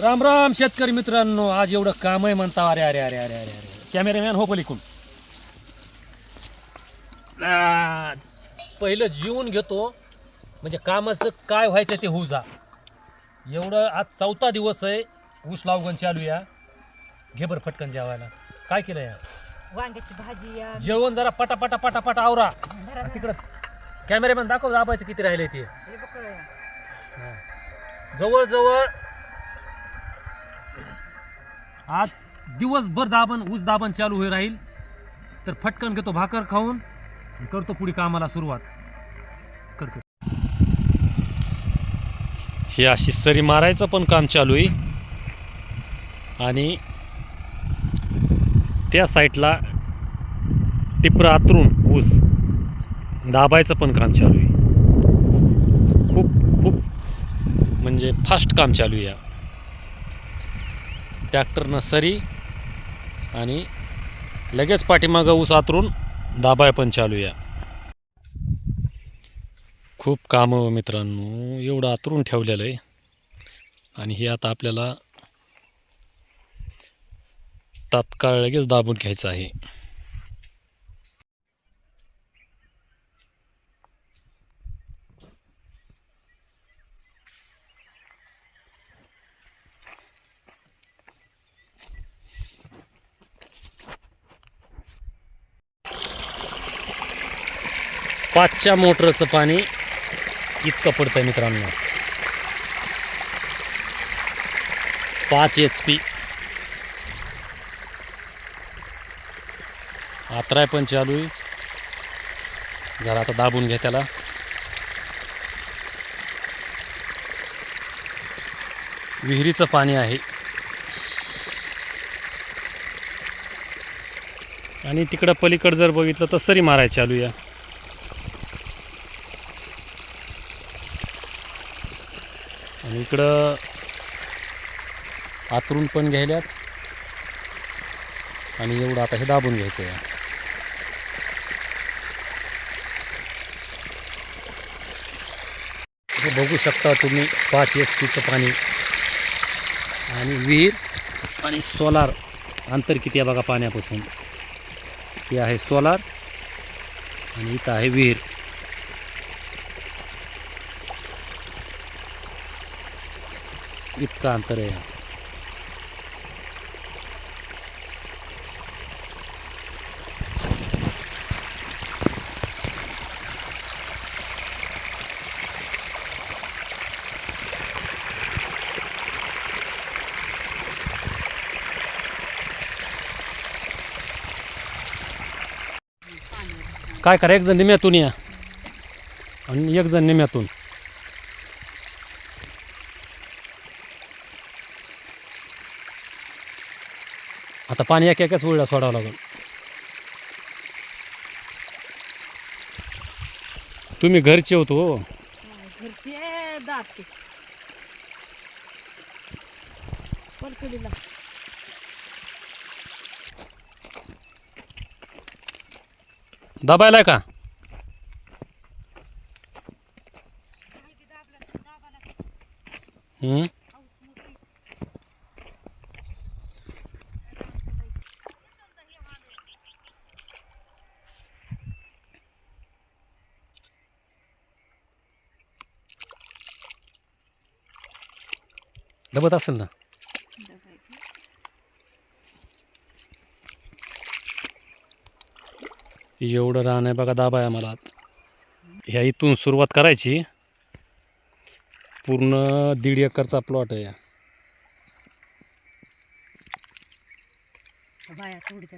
राम राम शेतकरी मित्रांनो आज एवढं काम आहे म्हणता अरे अरे अरे अरे अरे अरे. कॅमेरामॅन हो पलिकून पहिलं जीवन घेतो म्हणजे कामाचं काय व्हायचं ते होऊ जा. एवढं आज चौथा दिवस आहे ऊस लावगण चालू या घे बरं फटकन जेवायला. काय केलं या वांग्याची भाजी या जेवण जरा पटा पटा पटा पटा आवरा. तिकडं कॅमेरामॅन दाखव दाबायचं किती राहिले ते. हे बघ, जवळ जवळ आज दिवसभर दाबण ऊस दाबण चालू होई राहील. तर फटकन घेतो भाकर खाऊन करतो पुढे कामाला सुरुवात. कर कर. हे अशी सरी मारायचं पण काम चालू आहे. आणि त्या साईडला टिपरं आतरून ऊस दाबायचं पण काम चालू आहे. खूप खूप म्हणजे फास्ट काम चालू आहे ट्रॅक्टरनं सरी आणि लगेच पाठीमागं ऊस आतरून दाबाय पण चालू या. खूप कामं हो मित्रांनो एवढं आतरून ठेवलेलं आहे. आणि हे आता आपल्याला तात्काळ लगेच दाबून घ्यायचं आहे. पाचच्या मोटरचं पाणी इतकं पडतं मित्रांनो. पाच एच पी आत्राय पण चालू आहे. जरा आता दाबून घ्या त्याला. विहिरीचं पाणी आहे. आणि तिकडं पलीकडं जर बघितलं तर सरी मारायची चालू या आणि इकडं आतरून पण घ्यायल्यात. आणि एवढं आता हे दाबून घ्यायचं आहे हे बघू शकता तुम्ही पाच एच पीचं पाणी आणि विहीर आणि सोलार अंतर किती आहे बघा पाण्यापासून. हे आहे सोलार आणि इथं आहे विहीर. इतकं अंतर आहे. काय करा एक जण निम्यातून या. आणि एक जण निम्यातून. आता पाणी एक एकाच वेळेला सोडावं लागेल. तुम्ही घरचे होतो हो. घरचे दाटते दबायला का? हम्म? दबत असेल ना? एवढं रान आहे बघा दाबा आहे आम्हाला ह्या इथून सुरुवात करायची. पूर्ण दीड एकरचा प्लॉट आहे बाया तोडीत